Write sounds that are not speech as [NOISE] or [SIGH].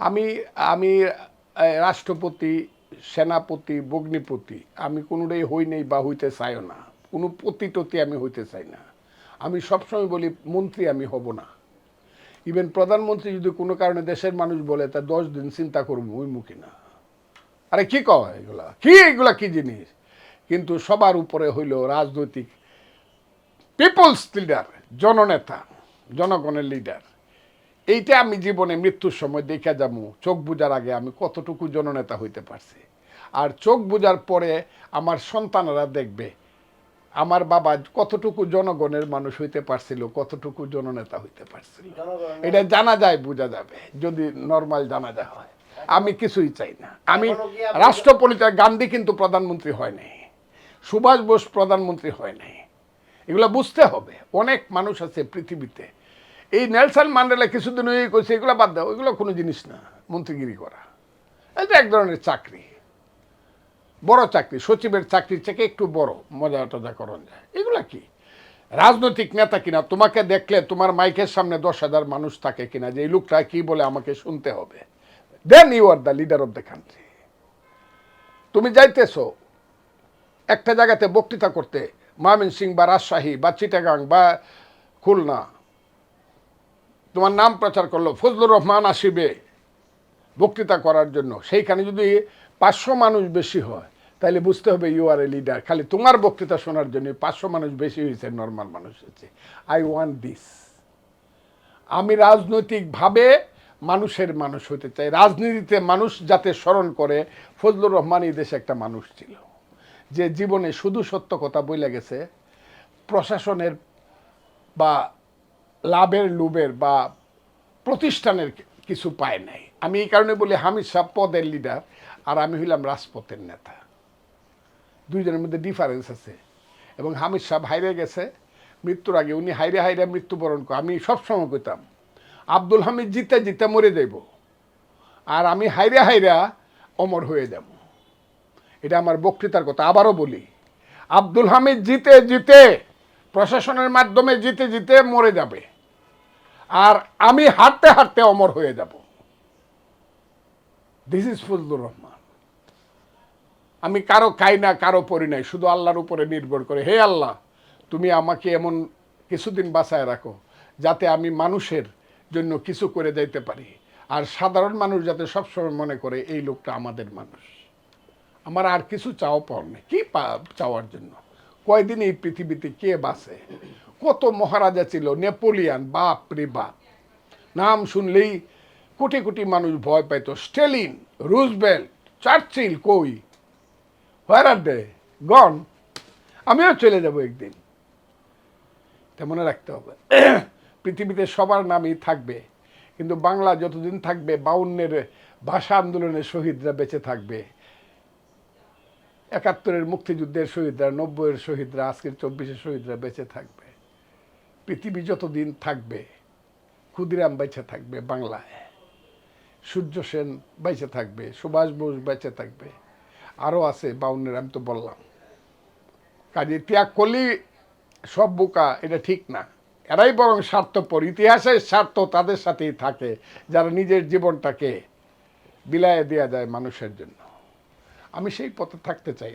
আমি আমি রাষ্ট্রপতি, সেনাপতি বগ্নিপতি আমি কোনোটাই হই নেই বা হইতে চাইও না। কোনো পতি টতি আমি হইতে চাই না। আমি সবসময় বলি, মন্ত্রী আমি হব না। ইভেন প্রধানমন্ত্রী যদি কোনো কারণে দেশের মানুষ বলে, তা দশ দিন চিন্তা করব ওই না। আরে কি কয় এগুলা? কি এগুলা কি জিনিস? কিন্তু সবার উপরে হইল রাজনৈতিক, পিপলস লিডার, জননেতা, জনগণের লিডার। এইটা আমি জীবনে মৃত্যুর সময় দেখা যাব। চোখ বুজার আগে আমি কতটুকু জননেতা হইতে পারছি। আর চোখ বুজার পরে আমার সন্তানরা দেখবে আমার বাবা কতটুকু জনগণের মানুষ হইতে পারছিল কতটুকু জননেতা হইতে পারছিল। এটা জানা যায় বোঝা যাবে যদি নর্মাল জানা যায় হয়। আমি কিছুই চাই না। আমি রাষ্ট্রপরিচয় গান্ধী কিন্তু প্রধানমন্ত্রী হয় নাই। সুভাষ বোস প্রধানমন্ত্রী হয় নাই। এগুলো বুঝতে হবে। অনেক মানুষ আছে পৃথিবীতে এই নেলসন ম্যান্ডেলা কিছুদিন ওই কইছে, এগুলো বাদ দাও, এগুলো কোনো জিনিস না, মন্ত্রীগিরি করা। এটা এক ধরনের চাকরি, বড় চাকরি, সচিবের চাকরির থেকে একটু বড় মজা টজা করণ যায়। এগুলা কি? রাজনৈতিক নেতা কিনা, তোমাকে দেখলে তোমার মাইকের সামনে দশ হাজার মানুষ থাকে কিনা, যে এই লোকটা কি বলে আমাকে শুনতে হবে? Then you are the leader of the country তুমি যাইতেছো, একটা জায়গাতে বক্তৃতা করতে ময়মন সিং বা রাজশাহী বা চিটাগাং বা খুলনা তোমার নাম প্রচার করল, ফজলুর রহমান আসিবে বক্তৃতা করার জন্য। সেইখানে যদি পাঁচশো মানুষ বেশি হয়, তাহলে বুঝতে হবে ইউ আর এ লিডার খালি তোমার বক্তৃতা শোনার জন্য পাঁচশো মানুষ বেশি হয়েছে নর্মাল মানুষ হয়েছে। আই ওয়ান্ট দিস আমি রাজনৈতিকভাবে মানুষের মানুষ হতে চাই। রাজনীতিতে মানুষ যাতে স্মরণ করে, ফজলুর রহমান এই দেশে একটা মানুষ ছিল, যে জীবনে শুধু সত্য কথা বলে গেছে, প্রশাসনের বা লাভের লুবের বা প্রতিষ্ঠানের কিছু পায় নাই। আমি এই কারণে বলি হামিদ সাহ পদের লিডার আর আমি হইলাম রাজপথের নেতা। দুইজনের মধ্যে ডিফারেন্স আছে। এবং হামিদ সাহেব হাইরে গেছে, মৃত্যুর আগে উনি হাইরে হাইরে মৃত্যুবরণ করে আমি সবসময় কইতাম, আব্দুল হামিদ জিতে জিতে মরে যাইব, আর আমি হাইরে হাইরা অমর হয়ে যাব। এটা আমার বক্তৃতার কথা। আবারও বলি, আব্দুল হামিদ জিতে জিতে প্রশাসনের মাধ্যমে জিতে জিতে মরে যাবে। আর আমি হাঁটতে হাঁটতে অমর হয়ে যাব। দিস ইজ ফজলুর রহমান আমি কারও খাই না, কারও পড়ি নাই, শুধু আল্লাহর উপরে নির্ভর করে। হে আল্লাহ, তুমি আমাকে এমন কিছুদিন বাঁচায় রাখো, যাতে আমি মানুষের জন্য কিছু করে যাইতে পারি। আর সাধারণ মানুষ যাতে সবসময় মনে করে, এই লোকটা আমাদের মানুষ। আমার আর কিছু চাও পাওয়ার নেই। কি চাওয়ার জন্য? কয়দিন এই পৃথিবীতে কে বাসে কত মহারাজা ছিল? নেপোলিয়ান বাপ রে বাপ। নাম শুনলেই কোটি কোটি মানুষ ভয় পাইত। স্টেলিন রুজবেল্ট চার্চিল কই? হোয়ার আর দে গন আমিও চলে যাব একদিন। এটা মনে রাখতে হবে। [CLEARS THROAT] পৃথিবীতে সবার নামই থাকবে। কিন্তু বাংলা যতদিন থাকবে, বাউন্নের ভাষা আন্দোলনের শহীদরা বেঁচে থাকবে। একাত্তরের মুক্তিযুদ্ধের শহীদরা, নব্বইয়ের শহীদরা, আজকের চব্বিশের শহীদরা বেঁচে থাকবে। পৃথিবী যতদিন থাকবে, ক্ষুদিরাম বেঁচে থাকবে বাংলায়, সূর্য সেন বেঁচে থাকবে, সুভাষ বোস বেঁচে থাকবে আরও আছে বাউন্নের আমি তো বললাম। কাজে ত্যাগ করলেই সব বোকা, এটা ঠিক না। এরাই বরং স্বার্থপর, ইতিহাসের স্বার্থ তাদের সাথেই থাকে, যারা নিজের জীবনটাকে বিলায় দেওয়া যায় মানুষের জন্য। আমি সেই পথে থাকতে চাই